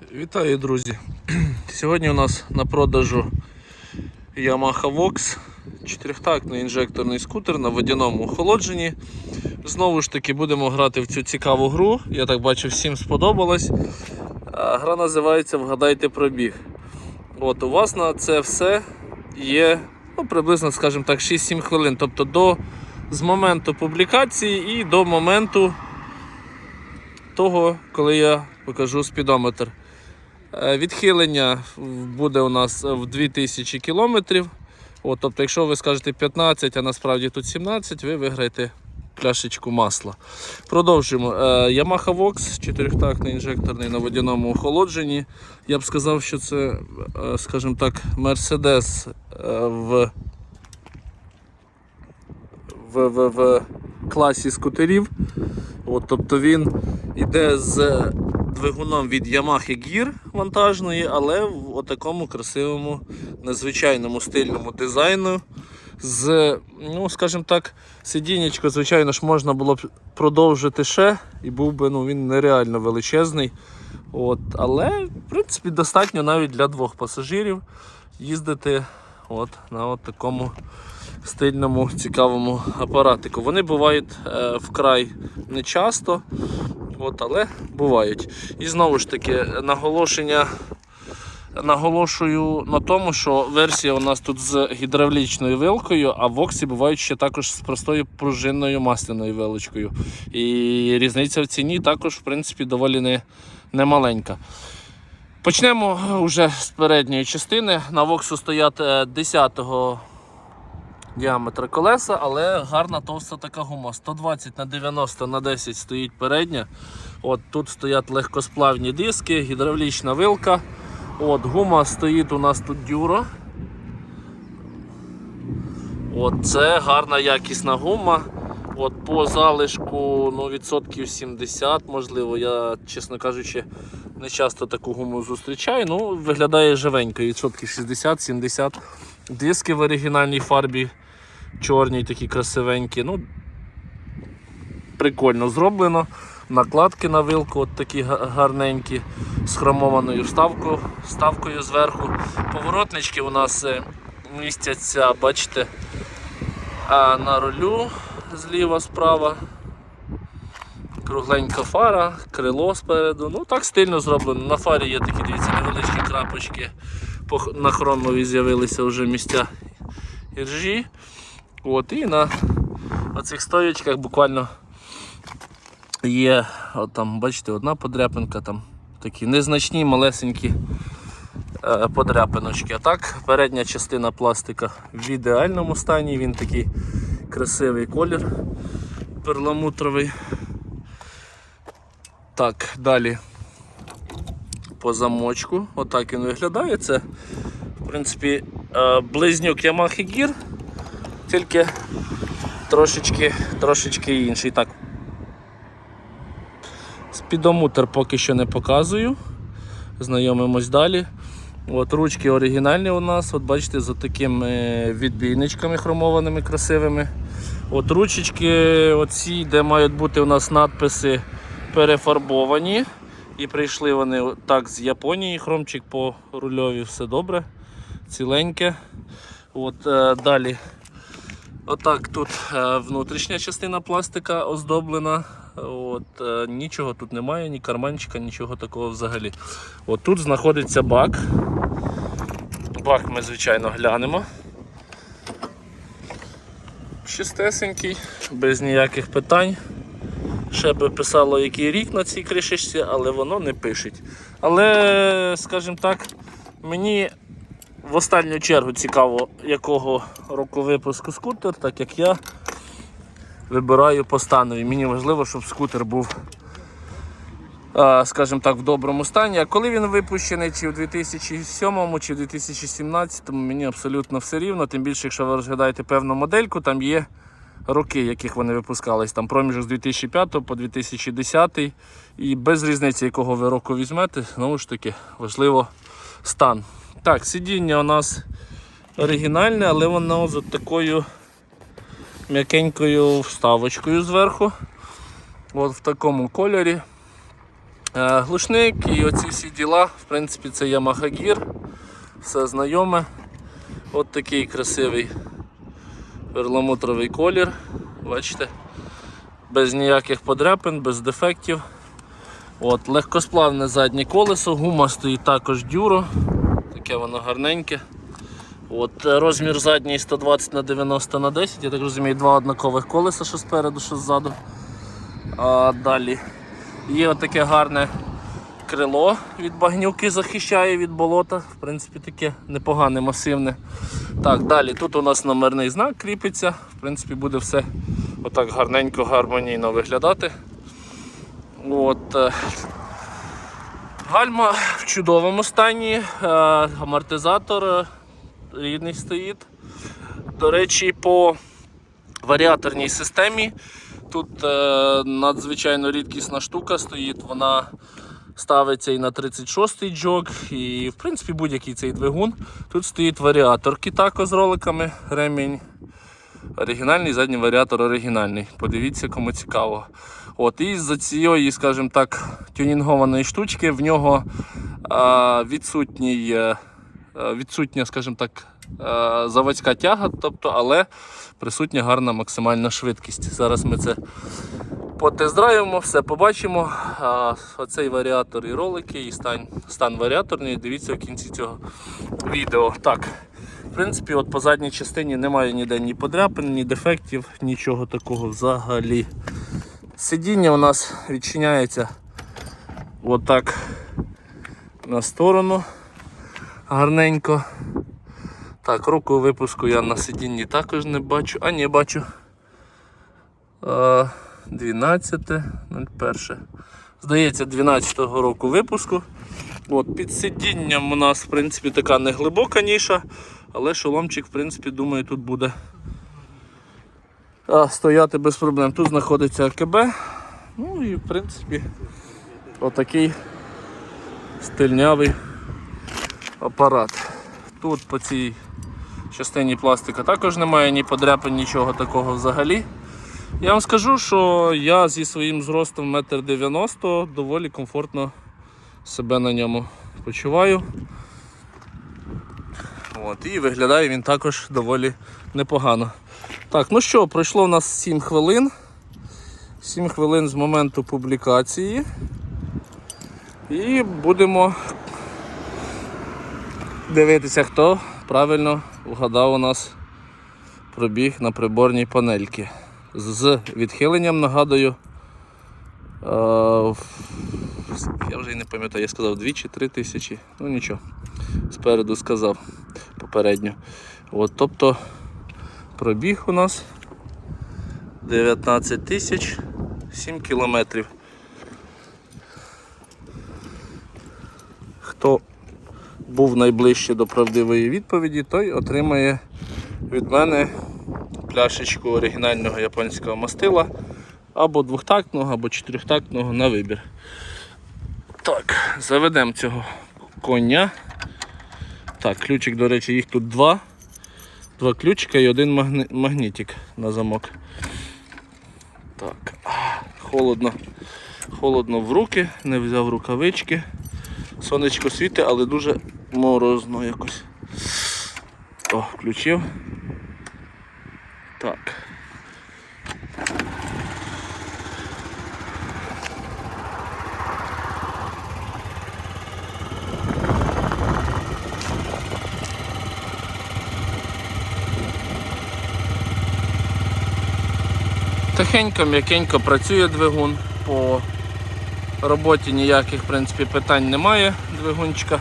Вітаю, друзі! Сьогодні у нас на продажу Yamaha Vox, чотирьохтактний інжекторний скутер на водяному охолодженні. Знову ж таки будемо грати в цю цікаву гру. Я так бачу, всім сподобалась. А Гра називається Вгадайте пробіг. От У вас на це все є ну, приблизно, скажімо так, 6-7 хвилин. Тобто до, з моменту публікації і до моменту того, коли я покажу спідометр. Е, Відхилення буде у нас в 2000 кілометрів. От, тобто, якщо ви скажете 15, а насправді тут 17, ви виграєте пляшечку масла. Продовжуємо. Е, Yamaha Vox, чотирьохтактний інжекторний на водяному охолодженні. Я б сказав, що це, е, скажімо так, Mercedes в, в, в, в класі скутерів. От, тобто він іде з двигуном від Yamaha Gear вантажної, але в такому красивому, незвичайному стильному дизайну. З, ну, скажімо так, сидіннячко, звичайно ж, можна було б продовжити ще, і був би ну, він нереально величезний. От, але, в принципі, достатньо навіть для двох пасажирів їздити от, на от такому стильному, цікавому апаратику. Вони бувають е, вкрай нечасто, от, але бувають. І знову ж таки, наголошення. Наголошую на тому, що версія у нас тут з гідравлічною вилкою, а в Воксі бувають ще також з простою пружинною масляною вилочкою. І різниця в ціні також, в принципі, доволі не, немаленька. Почнемо вже з передньої частини. На Воксу стоять 10-го діаметра колеса, але гарна товста така гума. 120 на 90 на 10 стоїть передня. От Тут стоять легкосплавні диски, гідравлічна вилка. От Гума стоїть у нас тут дюро. От Це гарна якісна гума. От По залишку ну, відсотків 70, можливо, я, чесно кажучи, не часто таку гуму зустрічаю. Ну, Виглядає живенько, відсотків 60-70. Диски в оригінальній фарбі чорні, такі красивенькі. Ну, Прикольно зроблено. Накладки на вилку от такі гарненькі, з хромованою вставкою, вставкою зверху. Поворотнички у нас е, містяться, бачите, на рулю зліва, справа. Кругленька фара, крило спереду. Ну так стильно зроблено. На фарі є такі, дивіться, невеличкі крапочки. На хромові з'явилися вже місця іржі. От, і на оцих стоєчках буквально є, от там, бачите, одна подряпинка, там такі незначні малесенькі е, подряпиночки. А так, передня частина пластика в ідеальному стані, він такий красивий колір перламутровий. Так, далі по замочку. Отак він виглядає. Це, в принципі, е, близнюк Yamaha Gear, тільки трошечки, трошечки інший. Так, Спідометр поки що не показую. Знайомимось далі. От Ручки оригінальні у нас, от бачите, з такими відбійничками хромованими красивими. От Ручечки, оці, де мають бути у нас надписи перефарбовані. І прийшли вони так з Японії. Хромчик по рульові, все добре, ціленьке. От, е, Далі Отак тут е, внутрішня частина пластика оздоблена. От, е, нічого тут немає, ні карманчика, нічого такого взагалі. От тут знаходиться бак. Бак ми, звичайно, глянемо. Чистесенький, без ніяких питань. Ще би писало, який рік на цій кришечці, але воно не пишеть. Але, скажімо так, мені в останню чергу цікаво, якого року випуску скутер, так як я вибираю по станові. Мені важливо, щоб скутер був, скажімо так, в доброму стані. А коли він випущений, чи в 2007 чи в 2017, мені абсолютно все рівно. Тим більше, якщо ви розглядаєте певну модельку, там є роки, яких вони випускались. Там проміжок з 2005 по 2010. І без різниці, якого ви року візьмете, знову ж таки, важливо стан. Так, сидіння у нас оригінальне, але воно з такою м'якенькою вставочкою зверху. От в такому кольорі. Е, Глушник і оці всі діла, в принципі, це Yamaha Gear, все знайоме. От такий красивий перламутровий колір. Бачите? Без ніяких подряпин, без дефектів. От, Легкосплавне заднє колесо, гума стоїть також дюро, таке воно гарненьке. От, е, розмір задній 120 на 90 на 10, я так розумію, два однакових колеса, що спереду, що ззаду. А далі є отаке гарне крило від багнюки, захищає від болота. В принципі, таке непогане, масивне. Так, далі тут у нас номерний знак кріпиться. В принципі, буде все отак гарненько, гармонійно виглядати. От, е, Гальма в чудовому стані, е, амортизатор е, рідний стоїть. До речі, по варіаторній системі тут е, надзвичайно рідкісна штука стоїть, вона ставиться і на 36-й джок, і в принципі будь-який цей двигун. Тут стоїть варіатор Кітако з роликами, ремінь. Оригінальний, задній варіатор оригінальний. Подивіться, кому цікаво. От, І з цієї, скажімо так, тюнінгованої штучки в нього відсутній, е, е, відсутня, скажімо так, е, заводська тяга, тобто, але присутня гарна максимальна швидкість. Зараз ми це потездраюємо, все побачимо. Оцей варіатор і ролики, і стан, стан варіаторний. Дивіться в кінці цього відео. Так. В принципі, от по задній частині немає ніде ні подряпин, ні дефектів, нічого такого взагалі. Сидіння у нас відчиняється отак на сторону гарненько. Так, року випуску я на сидінні також не бачу. А ні, бачу. 12.01. Здається, 12-го року випуску. От, під сидінням у нас в принципі така неглибока ніша, але шоломчик, в принципі, думаю, тут буде стояти без проблем. Тут знаходиться АКБ. Ну і в принципі отакий стильнявий апарат. Тут по цій частині пластика також немає ні подряпин, нічого такого взагалі. Я вам скажу, що я зі своїм зростом 1,90 м доволі комфортно себе на ньому почуваю. От, І виглядає він також доволі непогано. Так, ну що, пройшло у нас 7 хвилин. 7 хвилин з моменту публікації. І будемо дивитися, хто правильно вгадав у нас пробіг на приборній панельці. З відхиленням, нагадую, е, я вже й не пам'ятаю, я сказав 2 чи 3 тисячі, ну нічого, спереду сказав попередньо. От, тобто пробіг у нас 19 тисяч 7 кілометрів. Хто був найближче до правдивої відповіді, той отримає від мене пляшечку оригінального японського мастила або двохтактного, або чотирьохтактного на вибір. Так, заведемо цього коня. Так, ключик, до речі, їх тут два. Два ключика і один магні... магнітик на замок. Так, холодно. Холодно в руки, не взяв рукавички. Сонечко світить, але дуже морозно якось. О, включив. Так. Тихенько, м'якенько працює двигун. По роботі ніяких в принципі, питань немає двигунчика.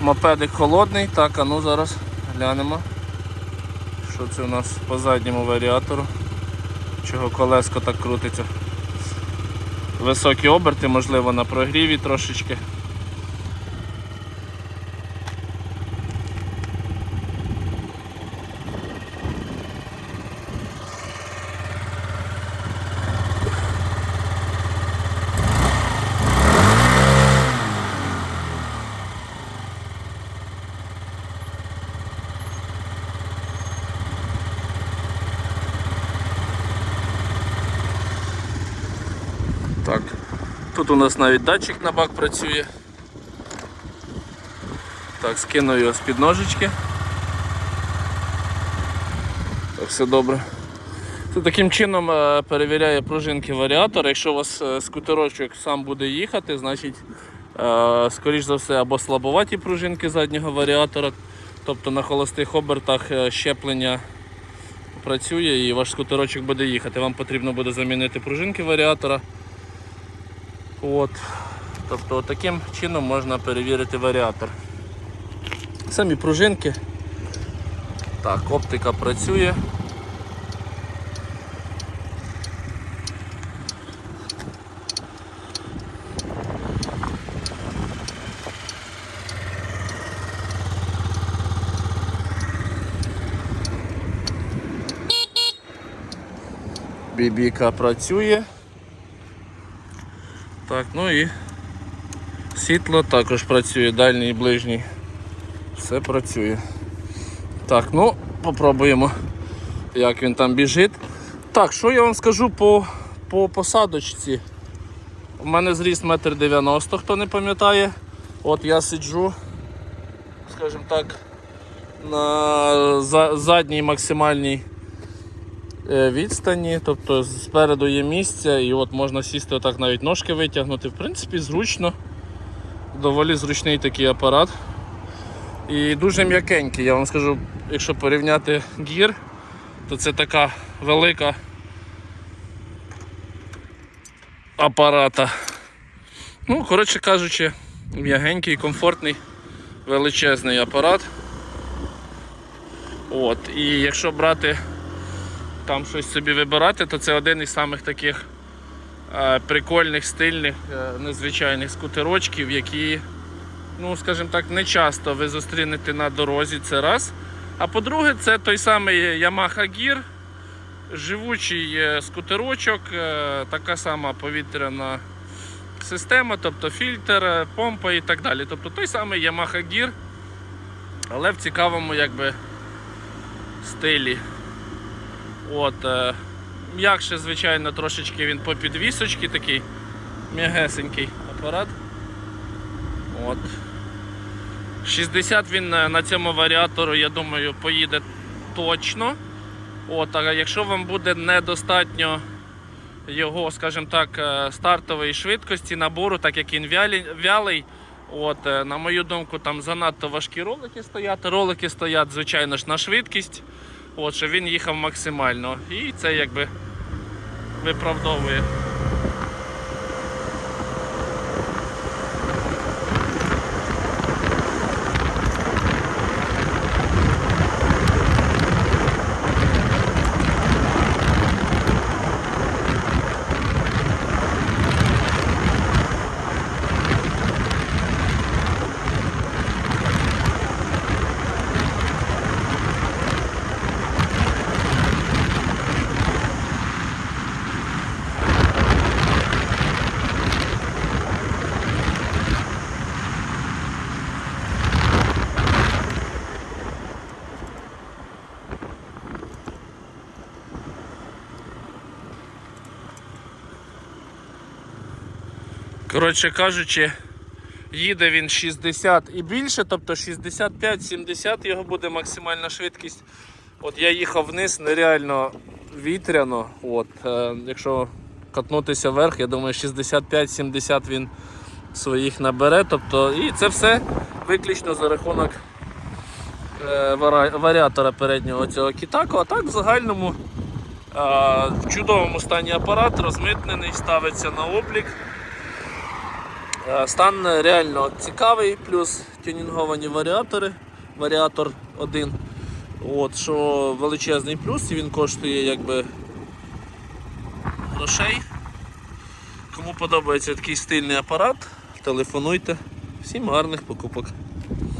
Мопедик холодний. Так, а ну зараз глянемо. Що це у нас по задньому варіатору? Чого колеско так крутиться? Високі оберти, можливо, на прогріві трошечки. Тут у нас навіть датчик на бак працює. Так, скину його з-під ножички. Так, все добре. Це таким чином е, перевіряє пружинки варіатора. Якщо у вас е, скутерочок сам буде їхати, значить, е, скоріш за все, або слабоваті пружинки заднього варіатора, тобто на холостих обертах щеплення працює і ваш скутерочок буде їхати. Вам потрібно буде замінити пружинки варіатора. От. Тобто таким чином можна перевірити варіатор. Самі пружинки. Так, оптика працює. Бібіка працює. Так, ну і світло також працює, дальній і ближній. Все працює. Так, ну, попробуємо, як він там біжить. Так, що я вам скажу по, по посадочці? У мене зріст 1,90 м, хто не пам'ятає. От я сиджу, скажімо так, на за- задній максимальній відстані, тобто спереду є місце і от можна сісти отак навіть ножки витягнути. В принципі, зручно. Доволі зручний такий апарат. І дуже м'якенький, я вам скажу, якщо порівняти гір, то це така велика апарата. Ну, коротше кажучи, м'ягенький, комфортний, величезний апарат. От. І якщо брати там щось собі вибирати, то це один із самих таких е, прикольних, стильних, е, незвичайних скутерочків, які, ну, скажімо так, не часто ви зустрінете на дорозі. Це раз. А по-друге, це той самий Yamaha Gear, живучий е, скутерочок, така сама повітряна система, тобто фільтр, помпа і так далі. Тобто той самий Yamaha Gear, але в цікавому якби стилі. От, е, м'якше, звичайно, трошечки він по підвісочці, такий м'ягесенький апарат. От. 60 він е, на цьому варіатору, я думаю, поїде точно. От, а якщо вам буде недостатньо його, скажімо так, е, стартової швидкості набору, так як він вялий, от, на мою думку, там занадто важкі ролики стоять. Ролики стоять, звичайно ж, на швидкість. От, щоб він їхав максимально. І це якби виправдовує. Коротше кажучи, їде він 60 і більше, тобто 65-70 його буде максимальна швидкість. От я їхав вниз, нереально вітряно. От, е, якщо катнутися вверх, я думаю, 65-70 він своїх набере. Тобто, і це все виключно за рахунок е, варіатора переднього цього кітаку. А так в загальному е, в чудовому стані апарат розмитнений, ставиться на облік. Е, Стан реально цікавий, плюс тюнінговані варіатори. Варіатор 1. От, що величезний плюс, і він коштує якби грошей. Кому подобається такий стильний апарат, телефонуйте. Всім гарних покупок.